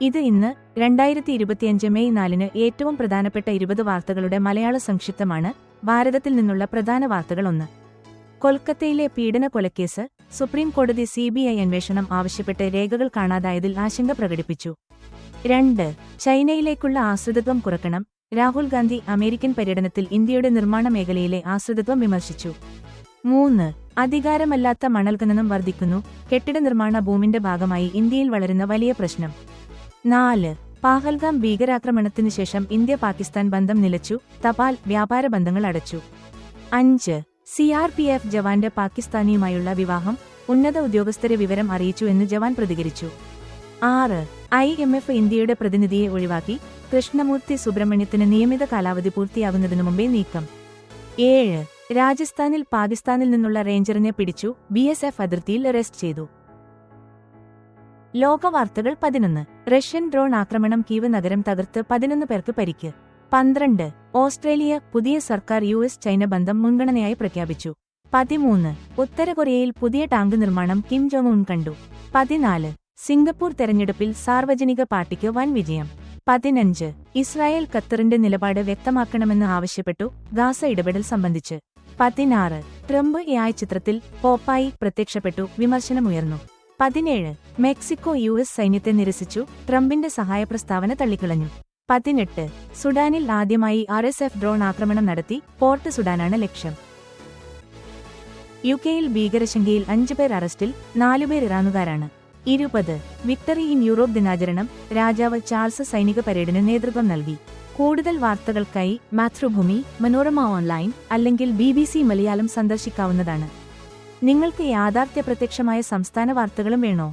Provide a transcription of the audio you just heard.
ഇത് ഇന്ന് രണ്ടായിരത്തി ഇരുപത്തിയഞ്ച് മെയ് നാലിന് ഏറ്റവും പ്രധാനപ്പെട്ട ഇരുപത് വാർത്തകളുടെ മലയാള സംക്ഷിപ്തമാണ്. ഭാരതത്തിൽ നിന്നുള്ള പ്രധാന വാർത്തകൾ ഒന്ന് കൊൽക്കത്തയിലെ പീഡന കൊലക്കേസ് സുപ്രീം കോടതി സിബിഐ അന്വേഷണം ആവശ്യപ്പെട്ട് രേഖകൾ കാണാതായതിൽ ആശങ്ക പ്രകടിപ്പിച്ചു. രണ്ട്. ചൈനയിലേക്കുള്ള ആശ്രിതത്വം കുറക്കണം. രാഹുൽ ഗാന്ധി അമേരിക്കൻ പര്യടനത്തിൽ ഇന്ത്യയുടെ നിർമ്മാണ മേഖലയിലെ ആശ്രിതത്വം വിമർശിച്ചു. മൂന്ന്. അധികാരമല്ലാത്ത മണൽ ഖനനം വർദ്ധിക്കുന്നു. കെട്ടിട നിർമ്മാണ ഭൂമിന്റെ ഭാഗമായി ഇന്ത്യയിൽ വളരുന്ന വലിയ പ്രശ്നം. നാല് പാഹൽഗാം ഭീകരാക്രമണത്തിനു ശേഷം ഇന്ത്യ പാകിസ്ഥാൻ ബന്ധം നിലച്ചു തപാൽ വ്യാപാര ബന്ധങ്ങൾ അടച്ചു. അഞ്ച് സിആർ പി എഫ് ജവാന്റെ പാകിസ്ഥാനിയുമായുള്ള വിവാഹം ഉന്നത ഉദ്യോഗസ്ഥരെ വിവരം അറിയിച്ചു എന്ന് ജവാൻ പ്രതികരിച്ചു. ആറ് ഐ എം എഫ് ഇന്ത്യയുടെ പ്രതിനിധിയെ ഒഴിവാക്കി കൃഷ്ണമൂർത്തി സുബ്രഹ്മണ്യത്തിന് നിയമിത കാലാവധി പൂർത്തിയാകുന്നതിനു മുമ്പേ നീക്കം. ഏഴ് രാജസ്ഥാനിൽ പാകിസ്ഥാനിൽ നിന്നുള്ള റേഞ്ചറിനെ പിടിച്ചു ബി എസ് എഫ് അതിർത്തിയിൽ അറസ്റ്റ് ചെയ്തു. ലോകവാർത്തകൾ പതിനൊന്ന്. റഷ്യൻ ഡ്രോൺ ആക്രമണം കീവ് നഗരം തകർത്ത് പതിനൊന്ന് പേർക്ക് പരിക്ക്. പന്ത്രണ്ട്. ഓസ്ട്രേലിയ പുതിയ സർക്കാർ യു എസ് ചൈന ബന്ധം മുൻഗണനയായി പ്രഖ്യാപിച്ചു. പതിമൂന്ന്. ഉത്തര കൊറിയയിൽ പുതിയ ടാങ്ക് നിർമ്മാണം കിം ജോങ് ഉൻ കണ്ടു. പതിനാല്. സിംഗപ്പൂർ തെരഞ്ഞെടുപ്പിൽ സാർവജനിക പാർട്ടിക്ക് വൻ വിജയം. പതിനഞ്ച്. ഇസ്രായേൽ ഖത്തറിന്റെ നിലപാട് വ്യക്തമാക്കണമെന്ന് ആവശ്യപ്പെട്ടു ഗാസ ഇടപെടൽ സംബന്ധിച്ച്. പതിനാറ്. ട്രംപ് എ ചിത്രത്തിൽ പോപ്പായി പ്രത്യക്ഷപ്പെട്ടു വിമർശനമുയർന്നു. പതിനേഴ് മെക്സിക്കോ യു എസ് സൈന്യത്തെ നിരസിച്ചു. ട്രംപിന്റെ സഹായ പ്രസ്താവന തള്ളിക്കളഞ്ഞു. പതിനെട്ട് സുഡാനിൽ ആദ്യമായി ആർ എസ് എഫ് ഡ്രോൺ ആക്രമണം നടത്തി. പോർട്ട് സുഡാനാണ് ലക്ഷ്യം. യു കെയിൽ ഭീകരശങ്കയിൽ അഞ്ചുപേർ അറസ്റ്റിൽ നാലുപേർ ഇറാനുകാരാണ്. ഇരുപത് വിക്ടറി ഇൻ യൂറോപ്പ് ദിനാചരണം. രാജാവ് ചാൾസ് സൈനിക പരേഡിന് നേതൃത്വം നൽകി. കൂടുതൽ വാർത്തകൾക്കായി മാതൃഭൂമി മനോരമ ഓൺലൈൻ അല്ലെങ്കിൽ ബി മലയാളം സന്ദർശിക്കാവുന്നതാണ്. നിങ്ങൾക്ക് യാഥാർത്ഥ്യ പ്രത്യക്ഷമായ സംസ്ഥാന വാർത്തകളും വേണോ?